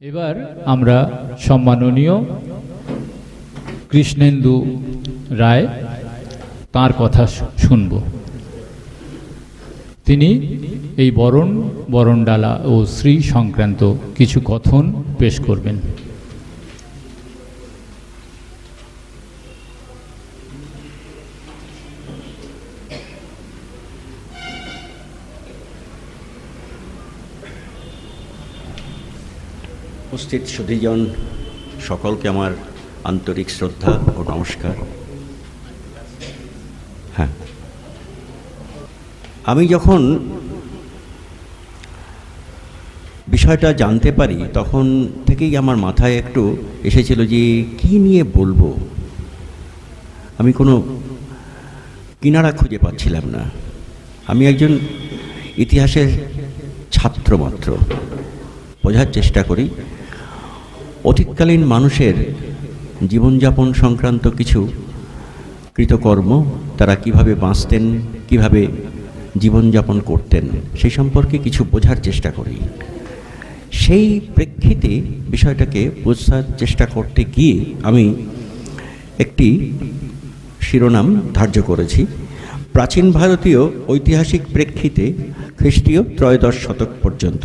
এবার আমরা সম্মাননীয় কৃষ্ণেন্দু রায় তার কথা শুনব। তিনি এই বরণ, বরণডালা ও শ্রী সংক্রান্ত কিছু কথন পেশ করবেন। উপস্থিত সুধীজন, সকলকে আমার আন্তরিক শ্রদ্ধা ও নমস্কার। হ্যাঁ। আমি যখন বিষয়টা জানতে পারি, তখন থেকেই আমার মাথায় একটু এসেছিল যে, কী নিয়ে বলব? আমি কোনো কিনারা খুঁজে পাচ্ছিলাম না। আমি একজন ইতিহাসের ছাত্র মাত্র। বোঝার চেষ্টা করি। অতীতকালীন মানুষের জীবনযাপন সংক্রান্ত কিছু কৃতকর্ম তারা কীভাবে বাঁচতেন, কীভাবে জীবনযাপন করতেন সেই সম্পর্কে কিছু বোঝার চেষ্টা করি। সেই প্রেক্ষিতে বিষয়টাকে বোঝার চেষ্টা করতে গিয়ে আমি একটি শিরোনাম ধার্য করেছি। প্রাচীন ভারতীয় ঐতিহাসিক প্রেক্ষিতে খ্রিস্টীয় ত্রয়োদশ শতক পর্যন্ত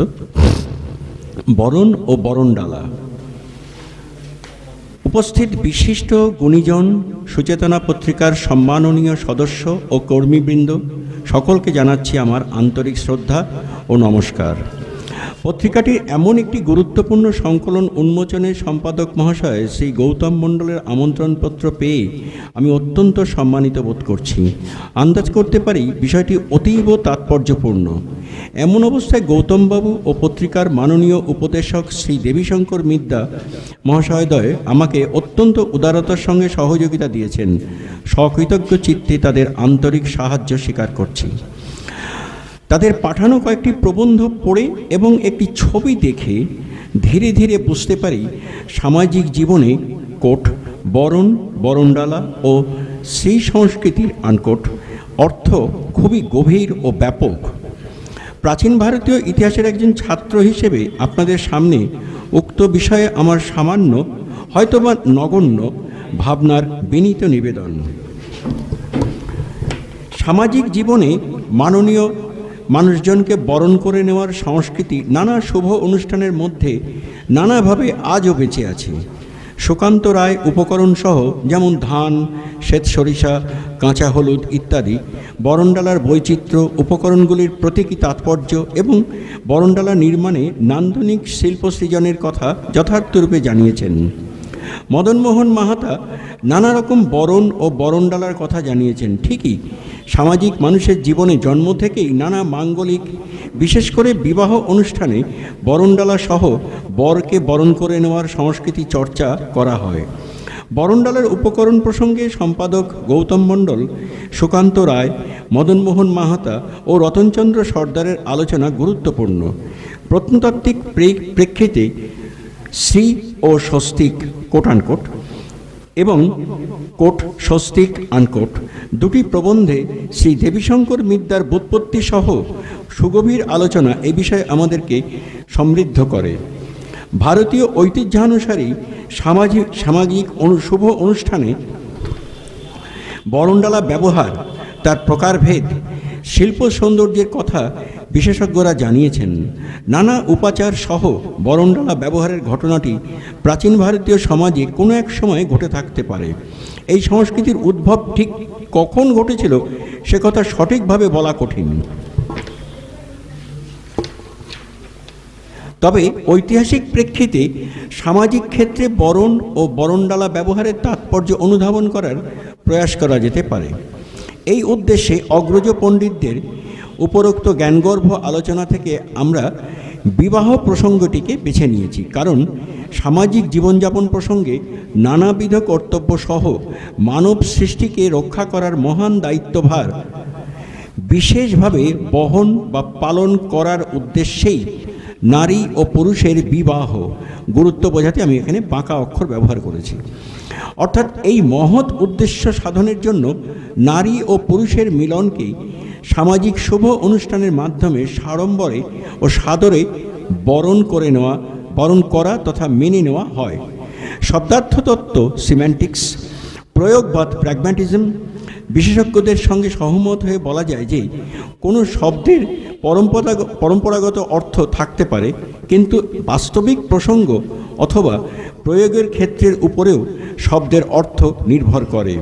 বরণ ও বরণডালা উপস্থিত বিশিষ্ট গুণীজন, সুচেতনা পত্রিকার সম্মাননীয় সদস্য ও কর্মীবৃন্দ, সকলকে জানাচ্ছি আমার আন্তরিক শ্রদ্ধা ও নমস্কার। পত্রিকাটির এমন একটি গুরুত্বপূর্ণ সংকলন উন্মোচনের সম্পাদক মহাশয় শ্রী গৌতম মণ্ডলের আমন্ত্রণপত্র পেয়ে আমি অত্যন্ত সম্মানিত বোধ করছি। আন্দাজ করতে পারি বিষয়টি অতীব তাৎপর্যপূর্ণ। এমন অবস্থায় গৌতমবাবু ও পত্রিকার মাননীয় উপদেশক শ্রী দেবীশঙ্কর মিদ্যা মহাশয়দয় আমাকে অত্যন্ত উদারতার সঙ্গে সহযোগিতা দিয়েছেন। সকৃতজ্ঞ চিত্তে তাদের আন্তরিক সাহায্য স্বীকার করছি। তাদের পাঠানো কয়েকটি প্রবন্ধ পড়ে এবং একটি ছবি দেখে ধীরে ধীরে বুঝতে পারি সামাজিক জীবনে কোট, বরণ, বরণডালা ও সেই সংস্কৃতির আনকোট। অর্থ খুবই গভীর ও ব্যাপক। প্রাচীন ভারতীয় ইতিহাসের একজন ছাত্র হিসেবে আপনাদের সামনে উক্ত বিষয়ে আমার সামান্য, হয়তোবা নগণ্য, ভাবনার বিনীত নিবেদন। সামাজিক জীবনে মাননীয় মানুষজনকে বরণ করে নেওয়ার সংস্কৃতি নানা শুভ অনুষ্ঠানের মধ্যে নানাভাবে আজও বেঁচে আছে। সুকান্ত রায় উপকরণ সহ যেমন ধান, শ্বেত সরিষা, কাঁচা হলুদ ইত্যাদি বরণডালার বৈচিত্র্য, উপকরণগুলির প্রতীকী তাৎপর্য এবং বরণডালা নির্মাণে নান্দনিক শিল্প সৃজনের কথা যথার্থরূপে জানিয়েছেন। মদনমোহন মাহাতা নানা রকম বরণ ও বরণডালার কথা জানিয়েছেন। ঠিকই, সামাজিক মানুষের জীবনে জন্ম থেকেই নানা মাঙ্গলিক বিশেষ করে বিবাহ অনুষ্ঠানে বরণডালা সহ বরকে বরণ করে নেওয়ার সংস্কৃতি চর্চা করা হয়। বরণডালার উপকরণ প্রসঙ্গে সম্পাদক গৌতম মণ্ডল, সুকান্ত রায়, মদনমোহন মাহাতা ও রতনচন্দ্র সর্দারের আলোচনা গুরুত্বপূর্ণ। প্রত্নতাত্ত্বিক প্রেক্ষিতে শ্রী ও স্বস্তিক কোট আনকোট এবং কোট, স্বস্তিক, আনকোট। দুটি প্রবন্ধে শ্রী দেবীশঙ্কর মিদ্যার বুৎপত্তি সহ সুগভীর আলোচনা এ বিষয়ে আমাদেরকে সমৃদ্ধ করে। ভারতীয় ঐতিহ্যানুসারী সামাজিক সামাজিক শুভ অনুষ্ঠানে বরণডালা ব্যবহার, তার প্রকারভেদ শিল্প সৌন্দর্যের কথা বিশেষজ্ঞরা জানিয়েছেন। নানা উপাচার সহ বরণডালা ব্যবহারের ঘটনাটি প্রাচীন ভারতীয় সমাজে কোনো এক সময় ঘটে থাকতে পারে। এই সংস্কৃতির উদ্ভব ঠিক কখন ঘটেছিল, সে কথা সঠিকভাবে বলা কঠিন। তবে ঐতিহাসিক প্রেক্ষিতে সামাজিক ক্ষেত্রে বরণ ও বরণডালা ব্যবহারের তাৎপর্য অনুধাবন করার প্রয়াস করা যেতে পারে। এই উদ্দেশ্যে অগ্রজ পণ্ডিতদের উপরোক্ত জ্ঞানগর্ভ আলোচনা থেকে আমরা বিবাহ প্রসঙ্গটিকে বেছে নিয়েছি। কারণ সামাজিক জীবনযাপন প্রসঙ্গে নানাবিধ কর্তব্য সহ মানব সৃষ্টিকে রক্ষা করার মহান দায়িত্বভার বিশেষভাবে বহন বা পালন করার উদ্দেশ্যেই নারী ও পুরুষের বিবাহ। গুরুত্ব বোঝাতে আমি এখানে বাঁকা অক্ষর ব্যবহার করেছি। অর্থাৎ এই মহৎ উদ্দেশ্য সাধনের জন্য নারী ও পুরুষের মিলনকে সামাজিক শুভ অনুষ্ঠানের মাধ্যমে সাড়ম্বরে ও সাদরে বরণ করে নেওয়া, বরণ করা তথা মেনে নেওয়া হয়। শব্দার্থ তত্ত্ব সিম্যান্টিক্স প্রয়োগবাদ প্র্যাগম্যাটিজম বিশেষজ্ঞদের সঙ্গে সহমত হয়ে বলা যায় যে, কোনো শব্দের পরম্পরা পরম্পরাগত অর্থ থাকতে পারে, কিন্তু বাস্তবিক প্রসঙ্গ অথবা প্রয়োগের ক্ষেত্রের উপরেও শব্দের অর্থ নির্ভর করে।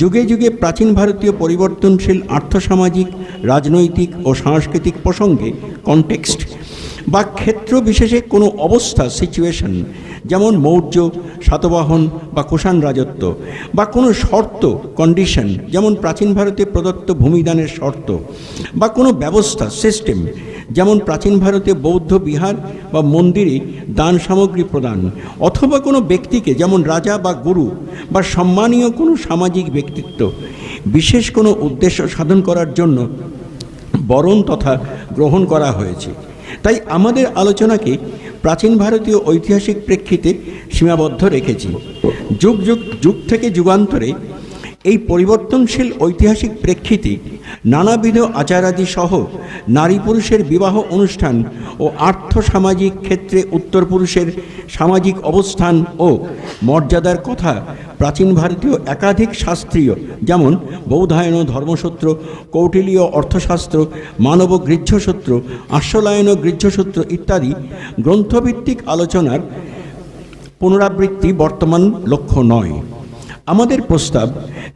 যুগে যুগে প্রাচীন ভারতীয় পরিবর্তনশীল আর্থসামাজিক, রাজনৈতিক ও সাংস্কৃতিক প্রসঙ্গে কনটেক্সট বা ক্ষেত্র বিশেষে কোনো অবস্থা সিচুয়েশন যেমন মৌর্য সাতবাহন বা কুষাণ রাজত্ব, বা কোনো শর্ত কন্ডিশন যেমন প্রাচীন ভারতে প্রদত্ত ভূমিদানের শর্ত, বা কোনো ব্যবস্থা সিস্টেম যেমন প্রাচীন ভারতে বৌদ্ধ বিহার বা মন্দিরে দান সামগ্রী প্রদান, অথবা কোনো ব্যক্তিকে, যেমন রাজা বা গুরু, বা সম্মানীয় কোনো সামাজিক ব্যক্তিত্ব, বিশেষ কোনো উদ্দেশ্য সাধন করার জন্য বরণ তথা গ্রহণ করা হয়েছে। তাই আমাদের আলোচনাকে প্রাচীন ভারতীয় ঐতিহাসিক প্রেক্ষিতে সীমাবদ্ধ রেখেছি। যুগ যুগ যুগ থেকে যুগান্তরে এই পরিবর্তনশীল ঐতিহাসিক প্রেক্ষিতে নানাবিধ আচারাদি সহ নারী পুরুষের বিবাহ অনুষ্ঠান ও আর্থ সামাজিক ক্ষেত্রে উত্তর পুরুষের সামাজিক অবস্থান ও মর্যাদার কথা প্রাচীন ভারতীয় একাধিক শাস্ত্রীয়, যেমন বৌধায়ন ধর্মসূত্র, কৌটিলীয় অর্থশাস্ত্র, মানব গৃহ্যসূত্র আশ্বলায়ন গৃহ্যসূত্র ইত্যাদি গ্রন্থভিত্তিক আলোচনার পুনরাবৃত্তি বর্তমান লক্ষ্য নয়। আমাদের প্রস্তাব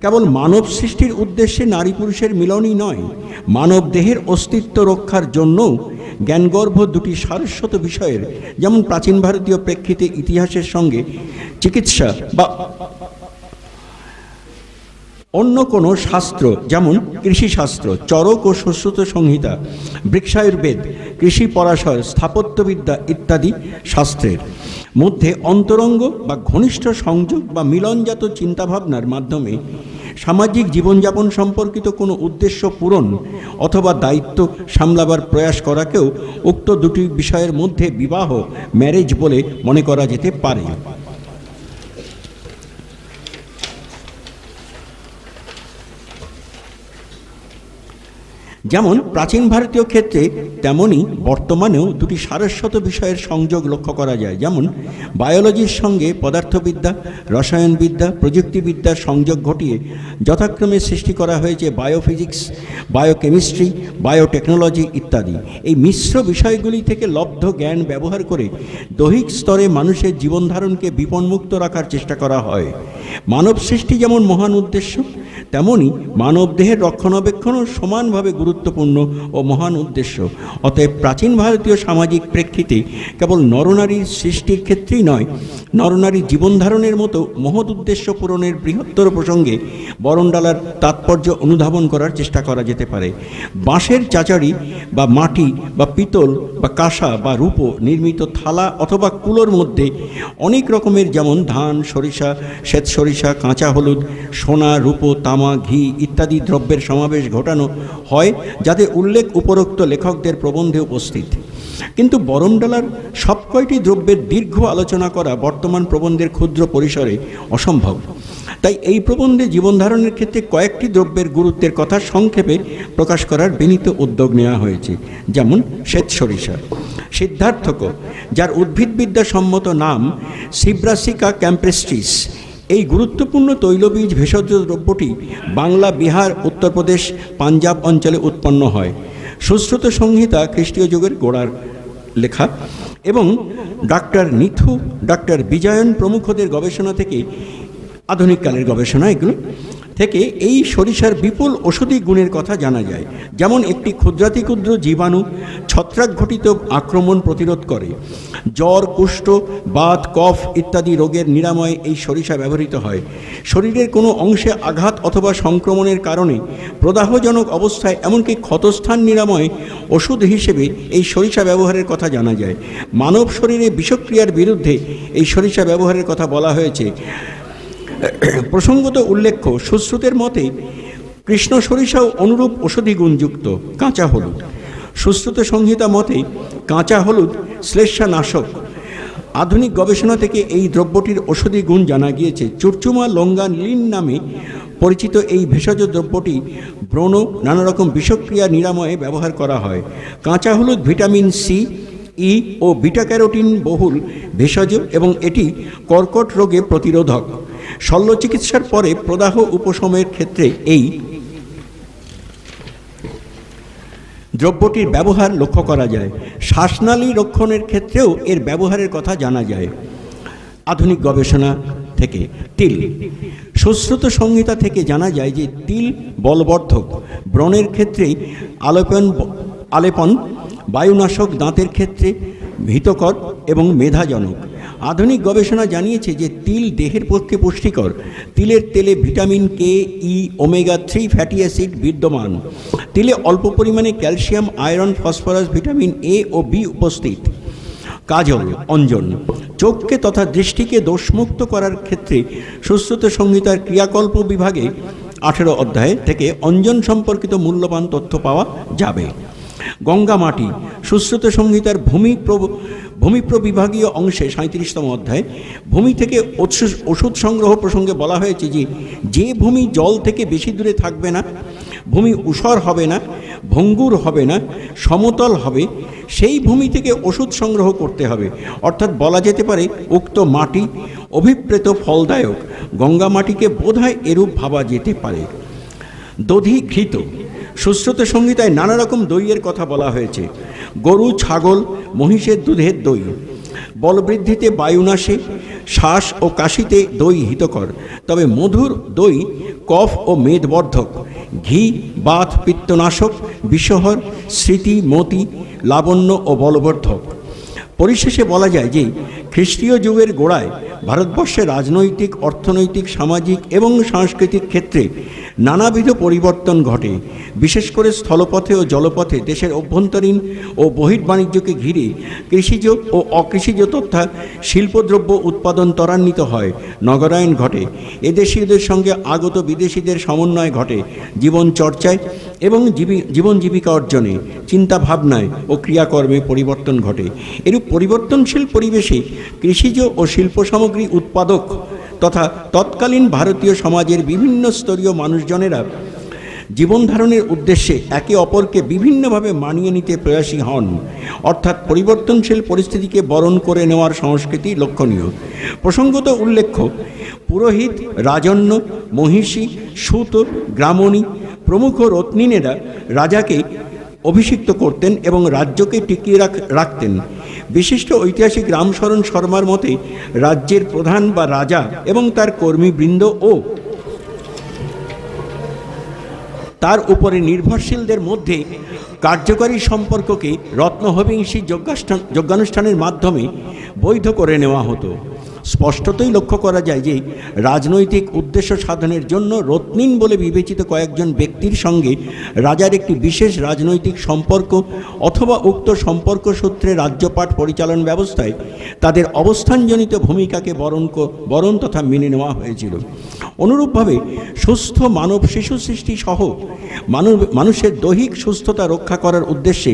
কেবল মানব সৃষ্টির উদ্দেশ্যে নারী পুরুষের মিলনই নয়, মানব দেহের অস্তিত্ব রক্ষার জন্যও জ্ঞানগর্ভ দুটি সারস্বত বিষয়ের, যেমন প্রাচীন ভারতীয় প্রেক্ষিতে ইতিহাসের সঙ্গে চিকিৎসা বা অন্য কোনো শাস্ত্র, যেমন কৃষিশাস্ত্র, চরক ও সুশ্রুত সংহিতা, বৃক্ষায়ুর্বেদ, কৃষি পরাশর, স্থাপত্যবিদ্যা ইত্যাদি শাস্ত্রের। মধ্যে অন্তরঙ্গ বা ঘনিষ্ঠ সংযোগ বা মিলনজাত চিন্তাভাবনার মাধ্যমে সামাজিক জীবনযাপন সম্পর্কিত কোনো উদ্দেশ্য পূরণ অথবা দায়িত্ব সামলাবার প্রয়াস করাকেও উক্ত দুটি বিষয়ের মধ্যে বিবাহ ম্যারেজ বলে মনে করা যেতে পারে। যেমন প্রাচীন ভারতীয় ক্ষেত্রে তেমনই বর্তমানেও দুটি সারস্বত বিষয়ের সংযোগ লক্ষ্য করা যায়। যেমন বায়োলজির সঙ্গে পদার্থবিদ্যা, রসায়নবিদ্যা প্রযুক্তিবিদ্যার সংযোগ ঘটিয়ে যথাক্রমে সৃষ্টি করা হয়েছে বায়োফিজিক্স, বায়োকেমিস্ট্রি, বায়োটেকনোলজি ইত্যাদি। এই মিশ্র বিষয়গুলি থেকে লব্ধ জ্ঞান ব্যবহার করে দৈহিক স্তরে মানুষের জীবনধারণকে বিপন্মুক্ত রাখার চেষ্টা করা হয়। মানব সৃষ্টি যেমন মহান উদ্দেশ্য, তেমনি মানবদেহের রক্ষণাবেক্ষণও সমানভাবে গুরুত্বপূর্ণ ও মহান উদ্দেশ্য। অতএব প্রাচীন ভারতীয় সামাজিক প্রেক্ষিতে কেবল নরনারীর সৃষ্টির ক্ষেত্রেই নয়, নরনারী জীবনধারণের মতো মহৎ উদ্দেশ্য পূরণের বৃহত্তর প্রসঙ্গে বরণডালার তাৎপর্য অনুধাবন করার চেষ্টা করা যেতে পারে। বাঁশের চাচারি বা মাটি বা পিতল বা কাঁসা বা রূপো নির্মিত থালা অথবা কুলোর মধ্যে অনেক রকমের যেমন ধান, সরিষা, শ্বেত সরিষা, কাঁচা হলুদ, সোনা, রূপো, তামা, ঘি ইত্যাদি দ্রব্যের সমাবেশ ঘটানো হয় যাতে উল্লেখ উপরোক্ত লেখকদের প্রবন্ধে উপস্থিত। কিন্তু বরমডালার সব কয়টি দ্রব্যের দীর্ঘ আলোচনা করা বর্তমান প্রবন্ধের ক্ষুদ্র পরিসরে অসম্ভব। তাই এই প্রবন্ধে জীবনধারণের ক্ষেত্রে কয়েকটি দ্রব্যের গুরুত্বের কথা সংক্ষেপে প্রকাশ করার বিনীত উদ্যোগ নেওয়া হয়েছে, যেমন শ্বেত সরিষা। সিদ্ধার্থক, যার উদ্ভিদবিদ্যা সম্মত নাম সিব্রাসিকা ক্যাম্প্রেস্টিস এই গুরুত্বপূর্ণ তৈলবীজ ভেষজ দ্রব্যটি বাংলা, বিহার উত্তরপ্রদেশ পাঞ্জাব অঞ্চলে উৎপন্ন হয়। সুশ্রুত সংহিতা খ্রিস্টীয় যুগের গোড়ার লেখা এবং ডাক্তার নিথু, ডাক্তার বিজয়ন প্রমুখদের গবেষণা থেকে আধুনিককালের গবেষণা এগুলো। থেকে এই সরিষার বিপুল ওষুধি গুণের কথা জানা যায়। যেমন একটি ক্ষুদ্রাতি ক্ষুদ্র জীবাণু ছত্রাক ঘটিত আক্রমণ প্রতিরোধ করে। জ্বর, কুষ্ঠ, বাত, কফ ইত্যাদি রোগের নিরাময়ে এই সরিষা ব্যবহৃত হয়। শরীরের কোনো অংশে আঘাত অথবা সংক্রমণের কারণে প্রদাহজনক অবস্থায় এমনকি ক্ষতস্থান নিরাময়ে ওষুধ হিসেবে এই সরিষা ব্যবহারের কথা জানা যায়। মানব শরীরে বিষক্রিয়ার বিরুদ্ধে এই সরিষা ব্যবহারের কথা বলা হয়েছে। প্রসঙ্গত উল্লেখ্য, সুশ্রুতের মতে কৃষ্ণ সরিষাও অনুরূপ ঔষধি গুণযুক্ত কাঁচা হলুদ। সুশ্রুত সংহিতা মতে কাঁচা হলুদ শ্লেষানাশক আধুনিক গবেষণা থেকে এই দ্রব্যটির ঔষধি গুণ জানা গিয়েছে। চুরচুমা, লঙ্গা, লিন নামে পরিচিত এই ভেষজ দ্রব্যটি ব্রণ নানা রকম বিষক্রিয়া, নিরাময়ে ব্যবহার করা হয়। কাঁচা হলুদ ভিটামিন সি, ই ও বিটা ক্যারোটিন বহুল ভেষজ এবং এটি কর্কট রোগে প্রতিরোধক। শল্য চিকিৎসার পরে প্রদাহ উপশমের ক্ষেত্রে এই দ্রব্যটির ব্যবহার লক্ষ্য করা যায়। শ্বাসনালী রক্ষণের ক্ষেত্রেও এর ব্যবহারের কথা জানা যায়। আধুনিক গবেষণা থেকে তিল। সুশ্রুত সংহিতা থেকে জানা যায় যে তিল বলবর্ধক। ব্রণের ক্ষেত্রে আলোপন আলেপন বায়ুনাশক দাঁতের ক্ষেত্রে ভীতকর এবং মেধাজনক। আধুনিক গবেষণা জানিয়েছে যে তিল দেহের পক্ষে পুষ্টিকর। তিলের তেলে vitamin K E omega three fatty acid বিদ্যমান। তিলে অল্প পরিমাণে calcium, iron, phosphorus, vitamin A O B উপস্থিত। কাজল, অঞ্জন। চোখকে তথা দৃষ্টিকে দোষমুক্ত করার ক্ষেত্রে সুশ্রুত সংহিতার ক্রিয়াকল্প বিভাগে আঠেরো অধ্যায় থেকে অঞ্জন সম্পর্কিত মূল্যবান তথ্য পাওয়া যাবে। গঙ্গা মাটি, সুশ্রুত সংহিতার ভূমি প্রব- ভূমিপ্রবিভাগীয় অংশে সাঁত্রিশতম অধ্যায়। ভূমি থেকে ওষুধ সংগ্রহ প্রসঙ্গে বলা হয়েছে যে যে ভূমি জল থেকে বেশি দূরে থাকবে না, ভূমি ঊষর হবে না, ভঙ্গুর হবে না, সমতল হবে, সেই ভূমি থেকে ওষুধ সংগ্রহ করতে হবে। অর্থাৎ বলা যেতে পারে, উক্ত মাটি অভিপ্রেত ফলদায়ক, গঙ্গা মাটিকে বোধহয় এরূপ ভাবা যেতে পারে। দধি ঘৃত সুশ্রুত সংহিতায় নানা রকম দইয়ের কথা বলা হয়েছে। গরু, ছাগল, মহিষের দুধের দই। বলবৃদ্ধিতে বায়ুনাশে শ্বাস ও কাশিতে দই হিতকর। তবে মধুর দই কফ ও মেদবর্ধক। ঘি, বাত, পিত্তনাশক, বিষহর, স্মৃতি, মতি, লাবণ্য ও বলবর্ধক। পরিশেষে বলা যায় যে, খ্রিস্টীয় যুগের গোড়ায় ভারতবর্ষে রাজনৈতিক, অর্থনৈতিক, সামাজিক এবং সাংস্কৃতিক ক্ষেত্রে নানাবিধ পরিবর্তন ঘটে। বিশেষ করে স্থলপথে ও জলপথে দেশের অভ্যন্তরীণ ও বহির্বাণিজ্যকে ঘিরে কৃষিজ ও অকৃষিজ তথা শিল্পদ্রব্য উৎপাদন ত্বরান্বিত হয়, নগরায়ণ ঘটে। এদেশীয়দের সঙ্গে আগত বিদেশিদের সমন্বয় ঘটে জীবন চর্চায় এবং জীবী, জীবন জীবিকা অর্জনে চিন্তা ভাবনায় ও ক্রিয়াকর্মে পরিবর্তন ঘটে। এরূপ পরিবর্তনশীল পরিবেশে কৃষিজ ও শিল্প সামগ্রী উৎপাদক তথা তৎকালীন ভারতীয় সমাজের বিভিন্ন স্তরীয় মানুষজনেরা জীবন ধারণের উদ্দেশ্যে একে অপরকে বিভিন্নভাবে মানিয়ে নিতে প্রয়াসী হন। অর্থাৎ পরিবর্তনশীল পরিস্থিতিকে বরণ করে নেওয়ার সংস্কৃতি লক্ষণীয়। প্রসঙ্গত উল্লেখ্য, পুরোহিত, রাজন্য, মহিষী, সুত, গ্রামণী, প্রমুখ রত্নিনেরা রাজাকে অভিষিক্ত করতেন এবং রাজ্যকে টিকিয়ে রাখ, রাখতেন। বিশিষ্ট ঐতিহাসিক রামশরণ শর্মার মতে, রাজ্যের প্রধান বা রাজা এবং তার কর্মীবৃন্দ ও তার উপরে নির্ভরশীলদের মধ্যে কার্যকরী সম্পর্ককে রত্নহবিংসী যজ্ঞানুষ্ঠানের মাধ্যমে বৈধ করে নেওয়া হতো। স্পষ্টতই লক্ষ্য করা যায় যে রাজনৈতিক উদ্দেশ্য সাধনের জন্য রত্নিন বলে বিবেচিত কয়েকজন ব্যক্তির সঙ্গে রাজার একটি বিশেষ রাজনৈতিক সম্পর্ক অথবা উক্ত সম্পর্ক সূত্রে রাজ্যপাট পরিচালন ব্যবস্থায় তাদের অবস্থানজনিত ভূমিকাকে বরণ বরণ তথা মেনে নেওয়া হয়েছিল। অনুরূপভাবে সুস্থ মানব শিশু সৃষ্টি সহ মানব মানুষের দৈহিক সুস্থতা রক্ষা করার উদ্দেশ্যে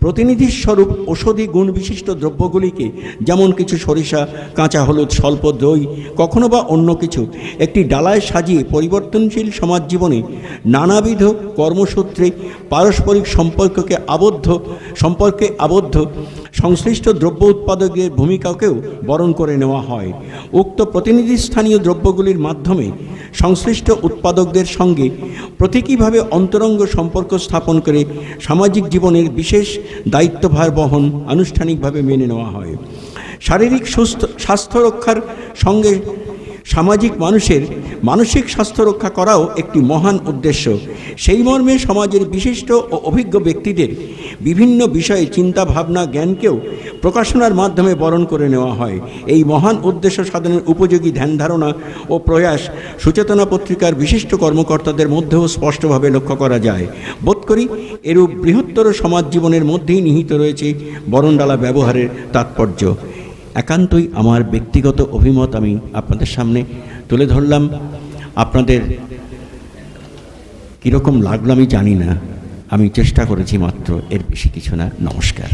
প্রতিনিধি স্বরূপ ঔষধি গুণ বিশিষ্ট দ্রব্যগুলিকে, যেমন কিছু সরিষা, কাঁচা হলুদ, স্বল্প দই, কখনো বা অন্য কিছু, একটি ডালায় সাজিয়ে পরিবর্তনশীল সমাজ জীবনে নানাবিধ কর্মসূত্রে পারস্পরিক সম্পর্ককে আবদ্ধ সম্পর্কে আবদ্ধ সংশ্লিষ্ট দ্রব্য উৎপাদকের ভূমিকাকেও বরণ করে নেওয়া হয়। উক্ত প্রতিনিধি স্থানীয় দ্রব্যগুলির মাধ্যমে সংশ্লিষ্ট উৎপাদকদের সঙ্গে প্রতীকীভাবে অন্তরঙ্গ সম্পর্ক স্থাপন করে সামাজিক জীবনের বিশেষ দায়িত্বভার বহন আনুষ্ঠানিকভাবে মেনে নেওয়া হয়। শারীরিক সুস্থ স্বাস্থ্য রক্ষার সঙ্গে সামাজিক মানুষের মানসিক স্বাস্থ্য রক্ষা করাও একটি মহান উদ্দেশ্য। সেই মর্মে সমাজের বিশিষ্ট ও অভিজ্ঞ ব্যক্তিদের বিভিন্ন বিষয়ে চিন্তা, ভাবনা, জ্ঞানকেও প্রকাশনার মাধ্যমে বরণ করে নেওয়া হয়। এই মহান উদ্দেশ্য সাধনের উপযোগী ধ্যান ধারণা ও প্রয়াস সুচেতনা পত্রিকার বিশিষ্ট কর্মকর্তাদের মধ্যেও স্পষ্টভাবে লক্ষ্য করা যায়। বোধ করি এরূপ বৃহত্তর সমাজ জীবনের মধ্যেই নিহিত রয়েছে বরণডালা ব্যবহারের তাৎপর্য। একান্তই আমার ব্যক্তিগত অভিমত আমি আপনাদের সামনে তুলে ধরলাম। আপনাদের কীরকম লাগল আমি জানি না। আমি চেষ্টা করেছি মাত্র, এর বেশি কিছু না। নমস্কার।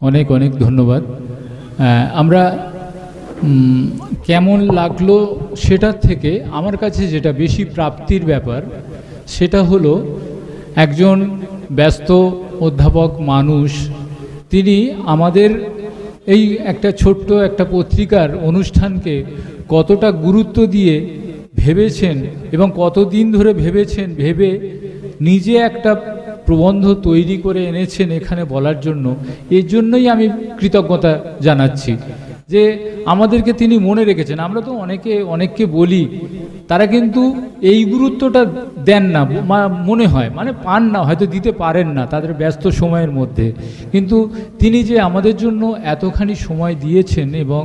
অনেক অনেক ধন্যবাদ। আমরা কেমন লাগল সেটার থেকে আমার কাছে যেটা বেশি প্রাপ্তির ব্যাপার, সেটা হলো একজন ব্যস্ত অধ্যাপক মানুষ, তিনি আমাদের এই একটা ছোট্ট একটা পত্রিকার অনুষ্ঠানকে কতটা গুরুত্ব দিয়ে ভেবেছেন এবং কতদিন ধরে ভেবেছেন, ভেবে নিজে একটা প্রবন্ধ তৈরি করে এনেছেন এখানে বলার জন্য, এর জন্যই আমি কৃতজ্ঞতা জানাচ্ছি। যে আমাদেরকে তিনি মনে রেখেছেন। আমরা তো অনেকে, অনেককে বলি, তারা কিন্তু এই গুরুত্বটা দেন না মনে হয়। মানে পান না, হয়তো দিতে পারেন না তাদের ব্যস্ত সময়ের মধ্যে। কিন্তু তিনি যে আমাদের জন্য এতখানি সময় দিয়েছেন এবং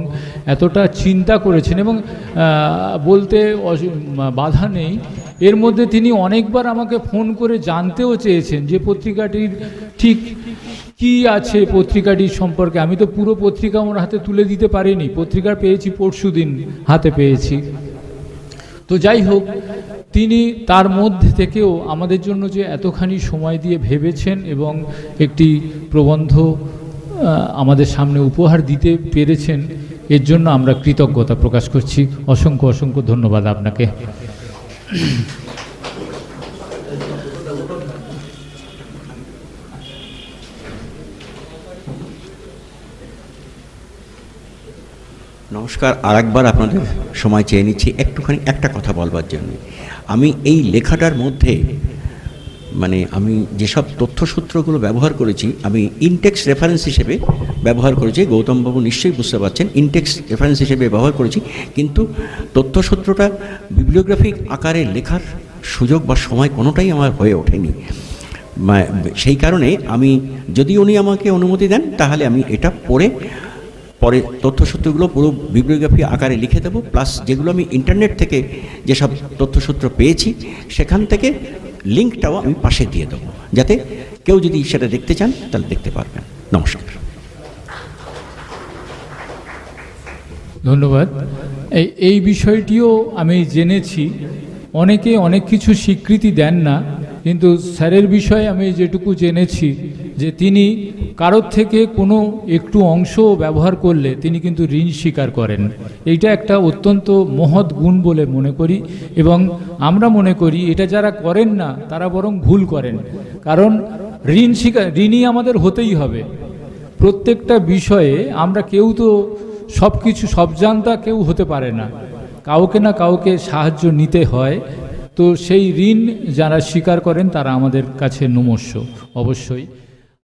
এতটা চিন্তা করেছেন এবং বলতে বাধা নেই, এর মধ্যে তিনি অনেকবার আমাকে ফোন করে জানতেও চেয়েছেন যে পত্রিকাটির ঠিক কি আছে পত্রিকাটির সম্পর্কে? আমি তো পুরো পত্রিকা আমার হাতে তুলে দিতে পারিনি। পত্রিকা পেয়েছি পরশু দিন হাতে পেয়েছি। তো যাই হোক, তিনি তার মধ্যে থেকেও আমাদের জন্য যে এতখানি সময় দিয়ে ভেবেছেন এবং একটি প্রবন্ধ আমাদের সামনে উপহার দিতে পেরেছেন, এর জন্য আমরা কৃতজ্ঞতা প্রকাশ করছি। অসংখ্য অসংখ্য ধন্যবাদ আপনাকে। নমস্কার, আরেকবার আপনাদের সময় চেয়ে নিচ্ছি একটুখানি একটা কথা বলবার জন্য। আমি এই লেখাটার মধ্যে মানে আমি যেসব তথ্যসূত্রগুলো ব্যবহার করেছি, আমি ইনটেক্স রেফারেন্স হিসেবে ব্যবহার করেছি, গৌতমবাবু নিশ্চয়ই বুঝতে পারছেন, ইনটেক্স রেফারেন্স হিসেবে ব্যবহার করেছি, কিন্তু তথ্যসূত্রটা বিবলিওগ্রাফিক আকারে লেখার সুযোগ বা সময় কোনোটাই আমার হয়ে ওঠেনি। সেই কারণে আমি, যদি উনি আমাকে অনুমতি দেন, তাহলে আমি এটা পড়ে পরে তথ্যসূত্রগুলো পুরো বিবলিওগ্রাফি আকারে লিখে দেবো প্লাস যেগুলো আমি ইন্টারনেট থেকে যেসব তথ্যসূত্র পেয়েছি, সেখান থেকে লিঙ্কটাও আমি পাশে দিয়ে দেবো। যাতে কেউ যদি সেটা দেখতে চান, তাহলে দেখতে পারবেন। নমস্কার। ধন্যবাদ। এই এই বিষয়টিও আমি জেনেছি। অনেকে অনেক কিছু স্বীকৃতি দেন না, কিন্তু স্যারের বিষয়ে আমি যেটুকু জেনেছি যে তিনি কারোর থেকে কোনো একটু অংশ ব্যবহার করলে তিনি কিন্তু ঋণ স্বীকার করেন। এইটা একটা অত্যন্ত মহৎ গুণ বলে মনে করি এবং আমরা মনে করি এটা যারা করেন না, তারা বরং ভুল করেন। কারণ ঋণ স্বীকার ঋণই আমাদের হতেই হবে। প্রত্যেকটা বিষয়ে আমরা কেউ তো সব কিছু সব জানতা কেউ হতে পারে না। কাউকে না কাউকে সাহায্য নিতে হয়। তো সেই ঋণ যারা স্বীকার করেন, তারা আমাদের কাছে নমস্য। অবশ্যই